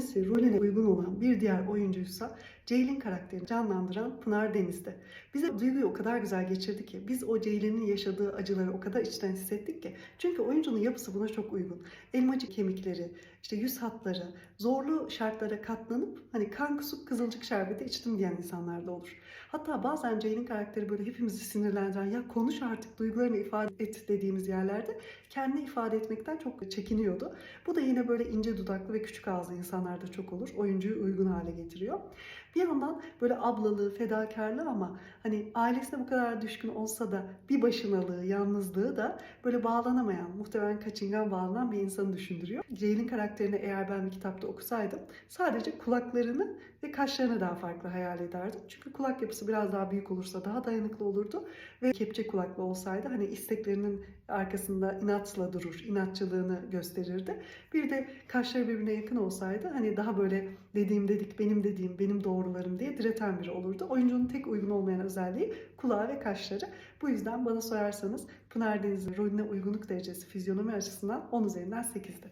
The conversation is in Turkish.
fizyognomisi rolüne uygun olan bir diğer oyuncuysa Ceylin karakterini canlandıran Pınar Deniz'di. Bize duyguyu o kadar güzel geçirdi ki biz o Ceylin'in yaşadığı acıları o kadar içten hissettik ki. Çünkü oyuncunun yapısı buna çok uygun. Elmacık kemikleri, işte yüz hatları, zorlu şartlara katlanıp hani kan kusup kızılcık şerbeti içtim diyen insanlar da olur. Hatta bazen Ceylin karakteri böyle hepimizi sinirlendiren ya konuş artık duygularını ifade et dediğimiz yerlerde kendini ifade etmekten çok çekiniyordu. Bu da yine böyle ince dudaklı ve küçük ağızlı insanlarda çok olur. Oyuncuyu uygun hale getiriyor. Bir yandan böyle ablalığı, fedakarlığı ama hani ailesine bu kadar düşkün olsa da bir başınalığı, yalnızlığı da böyle bağlanamayan, muhtemelen kaçıngan bağlanan bir insanı düşündürüyor. Ceylin karakterini eğer ben bir kitapta okusaydım sadece kulaklarını ve kaşlarını daha farklı hayal ederdim. Çünkü kulak yapısı biraz daha büyük olursa daha dayanıklı olurdu ve kepçe kulaklı olsaydı hani isteklerinin arkasında inatla durur, inatçılığını gösterirdi. Bir de kaşları birbirine yakın olsaydı hani daha böyle dediğim dedik, benim dediğim, benim doğrularım diye direten biri olurdu. Oyuncunun tek uygun olmayan özelliği kulağı ve kaşları. Bu yüzden bana sorarsanız Pınar Deniz'in rolüne uygunluk derecesi fizyonomi açısından 10 üzerinden 8'di.